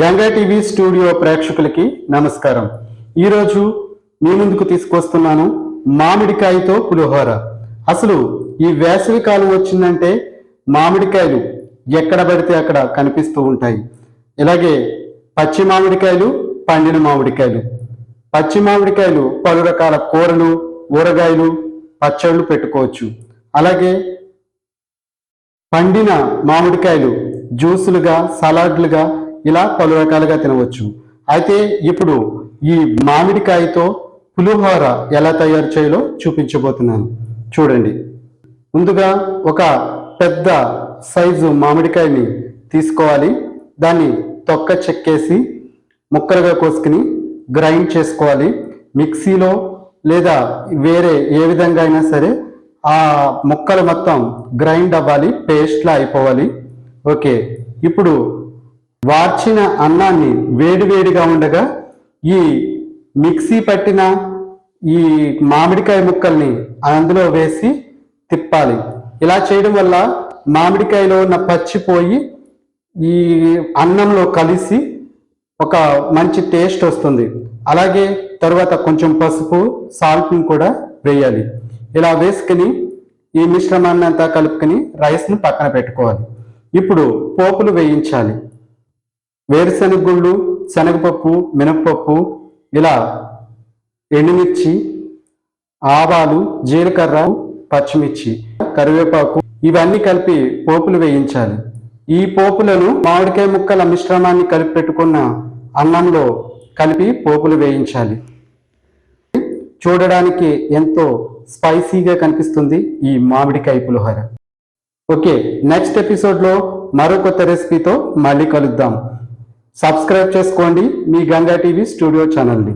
Ganga TV studio ప్రేక్షకులకి నమస్కారం. ఈరోజు మీ ముందుకు తీసుకొస్తున్నాను మామిడికాయతో పులిహోర. అసలు ఈ వేసవి కాలం వచ్చిందంటే మామిడికాయలు ఎక్కడ పడితే అక్కడ కనిపిస్తూ ఉంటాయి. ఇలాగే పచ్చి మామిడికాయలు పండిన మామిడికాయలు. పచ్చి మామిడికాయలు పలు రకాల కూరలు ఊరగాయలు పచ్చళ్ళు పెట్టుకోవచ్చు. అలాగే పండిన మామిడికాయలు జ్యూసులుగా సలాడ్లుగా ఇలా పలు రకాలుగా తినవచ్చు. అయితే ఇప్పుడు ఈ మామిడికాయతో పులిహోర ఎలా తయారు చేయాలో చూపించబోతున్నాను. చూడండి. ముందుగా ఒక పెద్ద సైజు మామిడికాయని తీసుకోవాలి. దాన్ని తొక్క చెక్కేసి ముక్కలుగా కోసుకుని గ్రైండ్ చేసుకోవాలి. మిక్సీలో లేదా వేరే ఏ విధంగా అయినా సరే ఆ ముక్కలు మొత్తం గ్రైండ్ అవ్వాలి పేస్ట్లా అయిపోవాలి. ఓకే. ఇప్పుడు వార్చిన అన్నాన్ని వేడివేడిగా ఉండగా ఈ మిక్సీ పట్టిన ఈ మామిడికాయ ముక్కల్ని అందులో వేసి తిప్పాలి. ఇలా చేయడం వల్ల మామిడికాయలో ఉన్న పచ్చిపోయి ఈ అన్నంలో కలిసి ఒక మంచి టేస్ట్ వస్తుంది. అలాగే తర్వాత కొంచెం పసుపు సాల్ట్ని కూడా వేయాలి. ఇలా వేసుకుని ఈ మిశ్రమాన్ని అంతా కలుపుకొని రైస్ని పక్కన పెట్టుకోవాలి. ఇప్పుడు పోపులు వేయించాలి. వేరుశనగ గుళ్ళు శనగపప్పు మినప్పప్పు ఇలా ఎండుమిర్చి ఆవాలు జీలకర్ర పచ్చిమిర్చి కరివేపాకు ఇవన్నీ కలిపి పోపులు వేయించాలి. ఈ పోపులను మామిడికాయ ముక్కల మిశ్రమాన్ని కలిపి పెట్టుకున్న అన్నంలో కలిపి పోపులు వేయించాలి. చూడడానికి ఎంతో స్పైసీగా కనిపిస్తుంది ఈ మామిడికాయ పులిహోర. ఓకే నెక్స్ట్ ఎపిసోడ్లో మరో కొత్త రెసిపీతో మళ్ళీ కలుద్దాం. సబ్స్క్రైబ్ చేసుకోండి మీ గంగా టీవీ స్టూడియో ఛానల్ని.